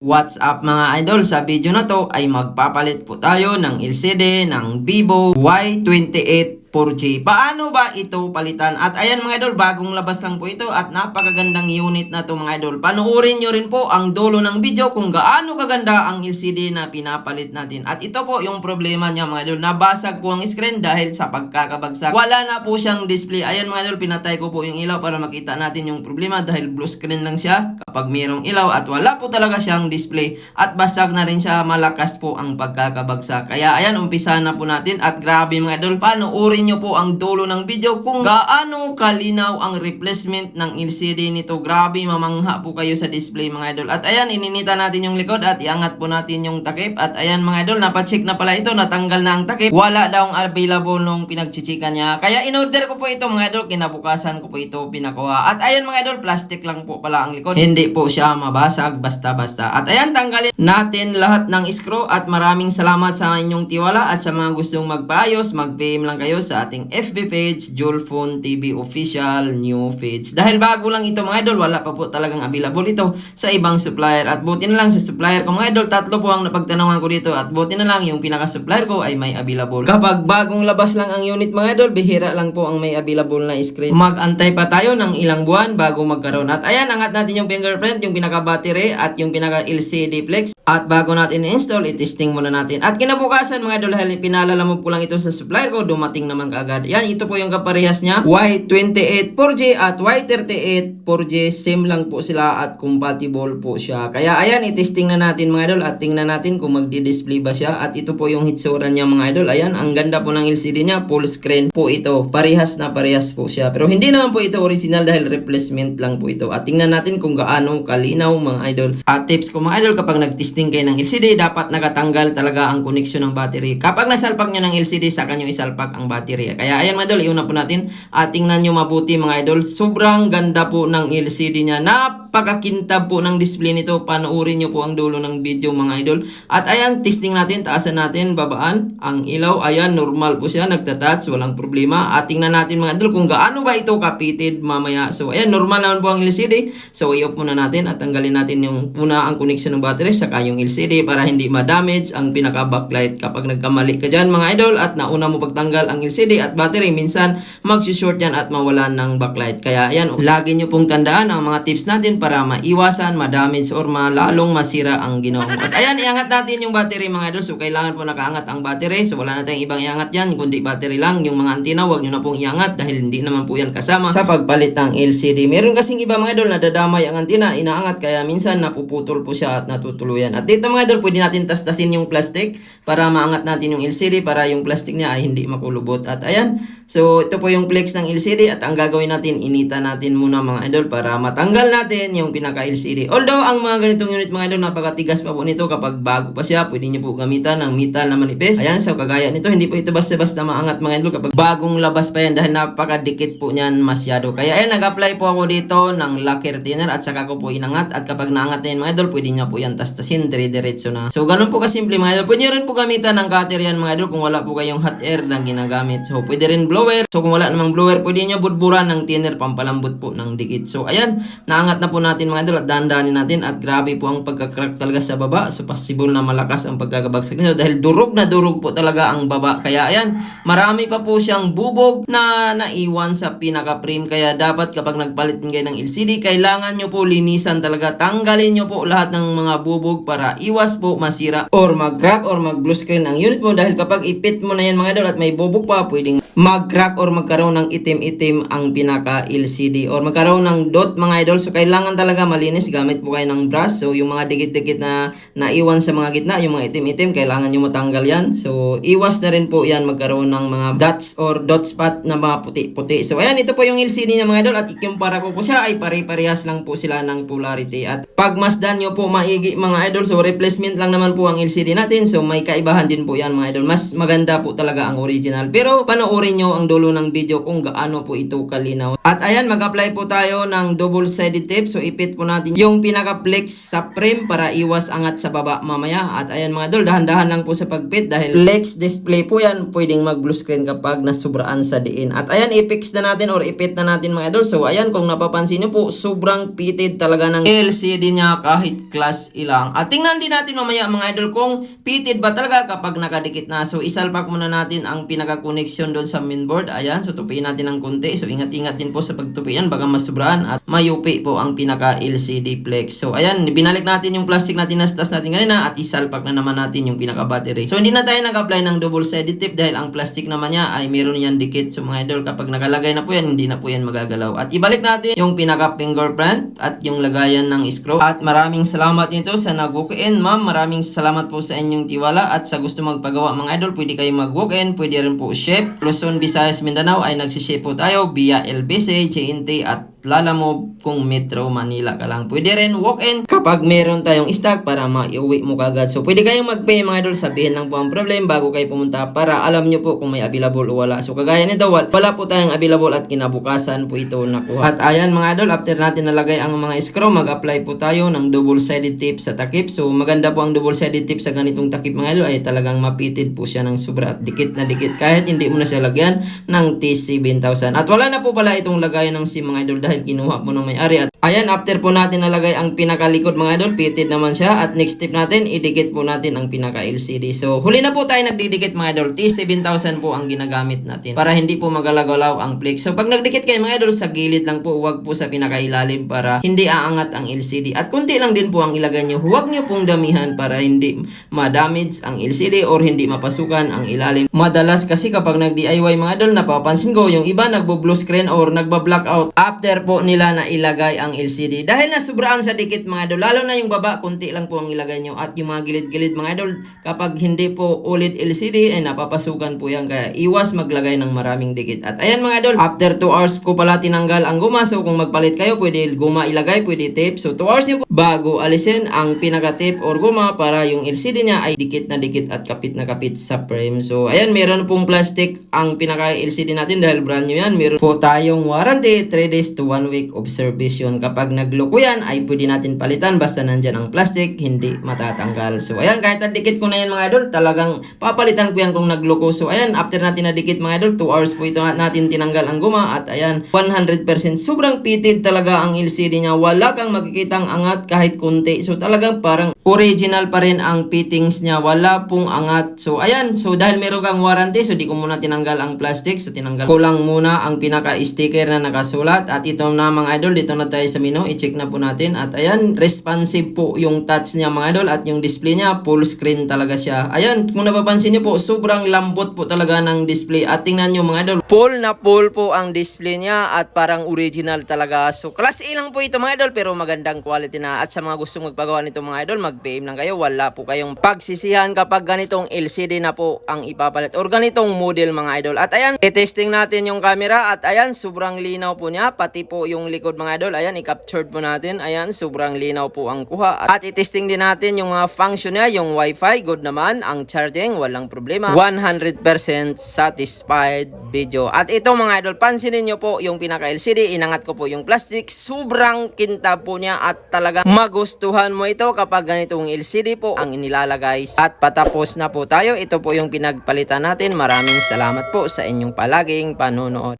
What's up mga idol? Sa video na to ay magpapalit po tayo ng LCD ng Vivo Y28 4G. Paano ba ito palitan? At ayan mga idol, bagong labas lang po ito at napakagandang unit na to mga idol. Panuorin nyo rin po ang dulo ng video kung gaano kaganda ang LCD na pinapalit natin. At ito po yung problema niya mga idol. Nabasag po ang screen dahil sa pagkakabagsak. Wala na po siyang display. Ayan mga idol, pinatay ko po yung ilaw para makita natin yung problema dahil blue screen lang siya kapag mayroong ilaw at wala po talaga siyang display. At basag na rin siya, malakas po ang pagkakabagsak. Kaya ayan, umpisa na po natin at grabe mga idol, panuorin nyo po ang dulo ng video kung gaano kalinaw ang replacement ng LCD nito. Grabe, mamangha po kayo sa display mga idol. At ayan, ininita natin yung likod at iangat po natin yung takip. At ayan mga idol, napacheck na pala ito, natanggal na ang takip. Wala daw available nung pinagchichika niya. Kaya in-order ko po ito mga idol, kinabukasan ko po ito pinakuha. At ayan mga idol, plastic lang po pala ang likod. Hindi po siya mabasag basta-basta. At ayan, tanggalin natin lahat ng screw at maraming salamat sa inyong tiwala at sa mga gustong magpaayos, mag-PM lang kayo sa ating FB page, Julfon TV Official New Page. Dahil bago lang ito mga idol, wala pa po talagang available ito sa ibang supplier. At buti na lang sa supplier ko mga idol, tatlo po ang napagtanungan ko dito at buti na lang yung pinaka-supplier ko ay may available. Kapag bagong labas lang ang unit mga idol, bihira lang po ang may available na screen. Mag-antay pa tayo ng ilang buwan bago magkaroon. At ayan, angat natin yung fingerprint, yung pinaka-battery at yung pinaka-LCD flex. At bago natin i-install, i-testing muna natin. At kinabukasan mga idol, dahil pinalala mo po lang ito sa supplier ko, dumating naman kaagad. Yan, ito po yung kaparehas niya. Y28 4G at Y38 4G, same lang po sila at compatible po siya. Kaya ayan, i-testing na natin mga idol at tingnan natin kung magdi-display ba siya. At ito po yung hitsura niya mga idol. Ayan, ang ganda po ng LCD niya, full screen po ito. Parehas na parehas po siya. Pero hindi naman po ito original dahil replacement lang po ito. At tingnan natin kung gaano kalinaw mga idol. At tips ko mga idol, kapag nag-testing kayo ng LCD, dapat nakatanggal talaga ang connection ng battery. Kapag nasalpak nyo ng LCD, saka nyo isalpak ang battery. Kaya ayan mga idol, iuna po natin. At tingnan nyo mabuti mga idol. Sobrang ganda po ng LCD niya. Napakakintab po ng display nito. Panoorin nyo po ang dulo ng video mga idol. At ayan, testing natin. Taasan natin, babaan. Ang ilaw, ayan, normal po siya. Nagtatouch, walang problema. At tingnan natin mga idol kung gaano ba ito kapited mamaya. So ayan, normal naman po ang LCD. So i-off muna natin at tanggalin natin yung una ang connection ng battery saka yung LCD para hindi ma-damage ang pinaka backlight kapag nagkamali ka dyan mga idol at nauna mo pagtanggal ang LCD at battery minsan mag-short yan at mawalan ng backlight kaya ayan lagi nyo pong tandaan ang mga tips natin para maiwasan ma-damage or malalong masira ang ginawa mo at ayan iangat natin yung battery mga idol. So kailangan po nakaangat ang battery. So wala na tayong ibang iangat yan kundi battery lang. Yung mga antenna wag nyo na pong iangat dahil hindi naman po yan kasama. Sa pagpalit ng LCD meron kasing iba mga idol na dadamay ang antenna inaangat. Kaya minsan napuputol po siya at natutuluyan. At dito mga idol pwede natin tastasin yung plastic para maangat natin yung LCD para yung plastic niya ay hindi makulubot. At ayan so ito po yung flex ng LCD at ang gagawin natin inita natin muna mga idol para matanggal natin yung pinaka LCD although ang mga ganitong unit mga idol napakatigas pa po nito. Kapag bago pa siya pwede nyo po gamitan ng metal na manipis. Ayan so kagaya nito hindi po ito basta-basta maangat mga idol. Kapag bagong labas pa yan dahil napakadikit po niyan masyado. Kaya ayan nag-apply po ako dito ng lacquer thinner at saka ko po inangat. At kapag naangat na yan mga idol pwede nyo po yan tastasin dire-diretso na. So ganun po kasimple mga idol. Pwede rin po gamitan ng cutter yan mga idol kung wala po kayong hot air na ginagamit. So pwede rin blower. So kung wala namang blower pwede nyo budburan ng thinner pampalambot po ng dikit. So ayan naangat na po natin mga idol at dandanin natin. At grabe po ang pagkakrack talaga sa baba. So possible na malakas ang pagkakabagsak nito dahil durog na durog po talaga ang baba. Kaya ayan marami pa po siyang bubog na naiwan sa pinaka frame kaya dapat kapag nagpalit kayo ng LCD kailangan nyo po linisan talaga. Tanggalin nyo po lahat ng mga bubog para iwas po masira or mag-crack or mag-blue screen ang unit mo. Dahil kapag ipit mo na yan mga idol at may bubog pa pwedeng mag-crack or magkaroon ng itim-itim ang pinaka LCD or magkaroon ng dot mga idol. So kailangan talaga malinis gamit po kayo ng brush. So yung mga dikit-dikit na naiwan sa mga gitna yung mga itim-itim kailangan nyo matanggal yan. So iwas na rin po yan magkaroon ng mga dots or dot spot na mga puti-puti. So ayan ito po yung LCD niya mga idol. At ikumpara ko po siya ay pare-parehas lang po sila ng polarity. At pag masdan nyo po maigi mga idol. So replacement lang naman po ang LCD natin. So may kaibahan din po yan mga idol. Mas maganda po talaga ang original. Pero panoorin panoorin nyo ang dulo ng video kung gaano po ito kalinaw. At ayan, mag-apply po tayo ng double-sided tape. So ipit po natin yung pinaka-flex sa frame para iwas angat sa baba mamaya. At ayan mga idol, dahan-dahan lang po sa pagpit dahil flex display po yan, pwedeng mag-blue screen kapag nasubraan sa diin. At ayan, i-fix na natin or ipit na natin mga idol. So ayan, kung napapansin nyo po, sobrang pitted talaga ng LCD niya kahit class ilang. At tingnan din natin mamaya mga idol kung pitted ba talaga kapag nakadikit na. So isalpak muna natin ang pinaka-connection doon sa mainboard. Ayan, so tupiin natin ng konti. So ingat-ingat din po sa pagtupi yan, baka masubraan at mayupi po ang pinaka-LCD flex. So ayan, binalik natin yung plastic na stas natin kanina at isalpak na naman natin yung pinaka-battery. So hindi na tayo nag-apply ng double-sided tape dahil ang plastic naman niya ay meron yan dikit. So mga idol, kapag nakalagay na po yan, hindi na po yan magagalaw. At ibalik natin yung pinaka-fingerprint at yung lagayan ng screw. At maraming salamat nito sa nag-walk-in. Ma'am, maraming salamat po sa inyong tiwala at sa gusto magpagawa mga idol, pwede kayo mag-walk-in, pwede rin po ship. Luzon, Visayas, Mindanao ay nagsiship po tayo via LBC, JNT at Lala mo kung Metro Manila ka lang. Pwede rin walk-in kapag meron tayong stock para maiuwi mo kagad. So pwede kayong mag-pay mga idol, sabihin lang po ang problem bago kayo pumunta para alam nyo po kung may available o wala. So kagaya nito, wal- wala po tayong available at kinabukasan po ito nakuha. At ayan mga idol, after natin nalagay ang mga screw, mag-apply po tayo ng double-sided tape sa takip. So maganda po ang double-sided tape sa ganitong takip mga idol ay talagang mapitid po siya ng sobra at dikit na dikit kahit hindi mo na siya lagyan ng T7000. At wala na po pala itong lagayan ng SIM mga idol dahil kinuha po ng may-ari. At ayan, after po natin nalagay ang pinakalikod mga idol, pitted naman siya. At next step natin, idikit po natin ang pinaka-LCD. So, huli na po tayo nagdidikit mga idol. T7000 po ang ginagamit natin para hindi po magalagalaw ang flex. So, pag nagdikit kayo mga idol, sa gilid lang po, huwag po sa pinakailalim para hindi aangat ang LCD. At kunti lang din po ang ilagay nyo. Huwag nyo pong damihan para hindi ma-damage ang LCD or hindi mapasukan ang ilalim. Madalas kasi kapag nag-DIY mga idol, napapansin ko yung iba nagbo-blue screen or nagba-blackout after po nila na ilagay ang LCD. Dahil nasubraan sa dikit mga idol, lalo na yung baba, kunti lang po ang ilagay nyo. At yung mga gilid-gilid mga idol, kapag hindi po ulit LCD, ay napapasukan po yan. Kaya iwas maglagay ng maraming dikit. At ayan mga idol, after 2 hours ko pala tinanggal ang guma. So kung magpalit kayo, pwede guma ilagay, pwede tape. So 2 hours nyo po bago alisin ang pinaka-tape or guma para yung LCD niya ay dikit na dikit at kapit na kapit sa frame. So ayan, meron pong plastic ang pinaka-LCD natin dahil brand new yan. Meron po tayong warranty, 3 days to 1 week of service yun. Kapag nagloko yan, ay pwede natin palitan basta nandyan ang plastic, hindi matatanggal. So ayan, kahit nadikit ko na yan mga idol, talagang papalitan ko yan kung nagloko. So ayan, after natin nadikit mga idol, 2 hours po ito natin tinanggal ang guma at ayan, 100% sobrang pitted talaga ang LCD niya. Wala kang makikitang angat kahit kunti. So talagang parang original pa rin ang fittings niya. Wala pong angat. So ayan, so dahil meron kang warranty, so di ko muna tinanggal ang plastic. So tinanggal ko lang muna ang pinaka-sticker na nakasulat. At ito na mga idol, dito na tayo sa menu. I-check na po natin. At ayan, responsive po yung touch niya mga idol. At yung display niya, full screen talaga siya. Ayan, kung napapansin niyo po, sobrang lambot po talaga ng display. At tingnan niyo mga idol, full na full po ang display niya at parang original talaga. So class A lang po ito mga idol pero magandang quality na. At sa mga gustong magpagawa nito mga idol, mag-PM lang kayo. Wala po kayong pagsisihan kapag ganitong LCD na po ang ipapalit or ganitong model mga idol. At ayan, i-testing natin yung camera at ayan, sobrang linaw po niya. Pati po yung likod mga idol, ayan, i-captured po natin. Ayan, sobrang linaw po ang kuha. At i-testing din natin yung uh, function niya, yung wifi, good naman. Ang charging, walang problema. 100% satisfied video. At ito mga idol, pansinin nyo po yung pinaka-LCD, inangat ko po yung plastic. Sobrang kintab po niya at talagang magustuhan mo ito kapag ganitong LCD po ang inilalagay. At patapos na po tayo. Ito po yung pinagpalitan natin. Maraming salamat po sa inyong palaging panonood.